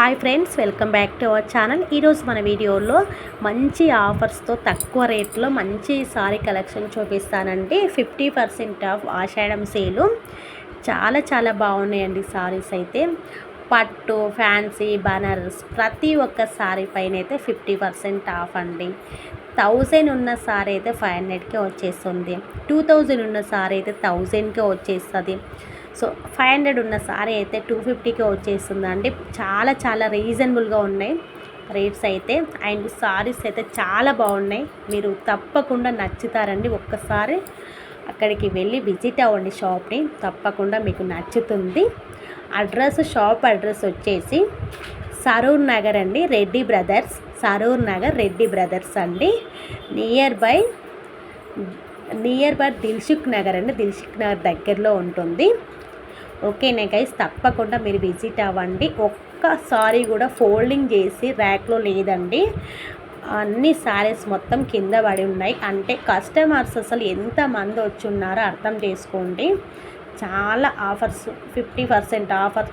Hi friends welcome back to our channel. ఈరోజు మన వీడియోలో మంచి ఆఫర్స్తో తక్కువ రేట్లో మంచి సారీ కలెక్షన్ చూపిస్తానండి. Fifty percent off Ashadam sale. చాలా చాలా బాగున్నాయండి సారీస్ అయితే. పట్టు ఫ్యాన్సీ బనర్స్ ప్రతి ఒక్క సారీ పైన అయితే ఫిఫ్టీ పర్సెంట్ ఆఫ్ అండి. థౌజండ్ ఉన్న సారీ అయితే ఫైవ్ హండ్రెడ్కే వచ్చేస్తుంది. టూ థౌజండ్ ఉన్న సారీ అయితే థౌజండ్కే వచ్చేస్తుంది. సో ఫైవ్ హండ్రెడ్ ఉన్న సారీ అయితే టూ ఫిఫ్టీకే వచ్చేస్తుందండి చాలా చాలా రీజనబుల్గా ఉన్నాయి రేట్స్ అయితే. అండ్ సారీస్ అయితే చాలా బాగున్నాయి. మీరు తప్పకుండా నచ్చుతారండి ఒక్కసారి. అక్కడికి వెళ్ళి విజిట్ అవ్వండి షాప్ని. తప్పకుండా మీకు నచ్చుతుంది. అడ్రస్ షాప్ అడ్రస్ వచ్చేసి సరూర్ నగర్ అండి రెడ్డి బ్రదర్స్. సరూర్ నగర్ రెడ్డి బ్రదర్స్ అండి. Near by near by Dilsukhnagar అండి. దిల్సుఖ్ నగర్ దగ్గరలో ఉంటుంది. ఓకేనే గైస్ తప్పకుండా మీరు విజిట్ అవ్వండి. ఒక్కసారి కూడా ఫోల్డింగ్ చేసి ర్యాక్లో లేదండి. అన్ని శారీస్ మొత్తం కింద పడి ఉన్నాయి. అంటే కస్టమర్స్ అసలు ఎంతమంది వచ్చి ఉన్నారో అర్థం చేసుకోండి. చాలా ఆఫర్స్ ఫిఫ్టీ పర్సెంట్ ఆఫర్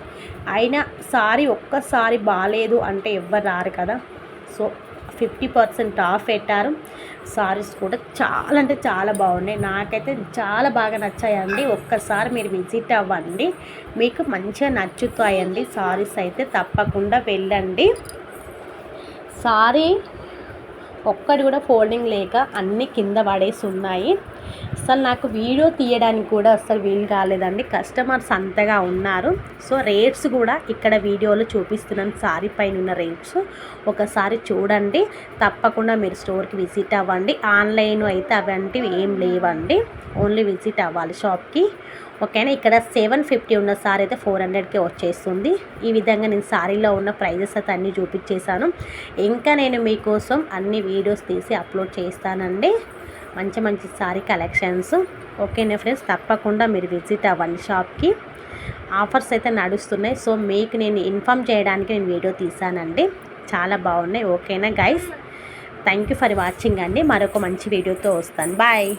అయినా సారీ ఒక్కసారి బాగాలేదు అంటే ఎవ్వరు రారు కదా. సో ఫిఫ్టీ పర్సెంట్ ఆఫ్ పెట్టారు. సారీస్ కూడా చాలా అంటే చాలా బాగున్నాయి. నాకైతే చాలా బాగా నచ్చాయండి. ఒక్కసారి మీరు విజిట్ అవ్వండి. మీకు మంచిగా నచ్చుతాయండి. సారీస్ అయితే తప్పకుండా వెళ్ళండి. సారీ ఒక్కటి కూడా ఫోల్డింగ్ లేక అన్నీ కింద పడేసి ఉన్నాయి. అసలు నాకు వీడియో తీయడానికి కూడా అసలు వీలు కాలేదండి. కస్టమర్స్ అంతగా ఉన్నారు. సో రేట్స్ కూడా ఇక్కడ వీడియోలో చూపిస్తున్నాను. సారీ పైన ఉన్న రేట్స్. ఒకసారి చూడండి. తప్పకుండా మీరు స్టోర్కి విజిట్ అవ్వండి. ఆన్లైన్ అయితే అవంటివి ఏం లేవండి. ఓన్లీ విజిట్ అవ్వాలి షాప్కి. ఓకేనా? ఇక్కడ సెవెన్ ఫిఫ్టీ ఉన్న సారీ అయితే ఫోర్ హండ్రెడ్కే వచ్చేస్తుంది. ఈ విధంగా నేను సారీలో ఉన్న ప్రైజెస్ అయితే అన్నీ చూపించేశాను. ఇంకా నేను మీకోసం అన్ని వీడియోస్ తీసి అప్లోడ్ చేస్తానండి. మంచి మంచి సారీ కలెక్షన్స్. ఓకేనా ఫ్రెండ్స్? తప్పకుండా మీరు విజిట్ అవ్వండి షాప్కి. ఆఫర్స్ అయితే నడుస్తున్నాయి. సో మీకు నేను ఇన్ఫామ్ చేయడానికి నేను వీడియో తీసానండి చాలా బాగున్నాయి. ఓకేనా guys? Thank you for watching అండి. మరొక మంచి వీడియోతో వస్తాను. బాయ్!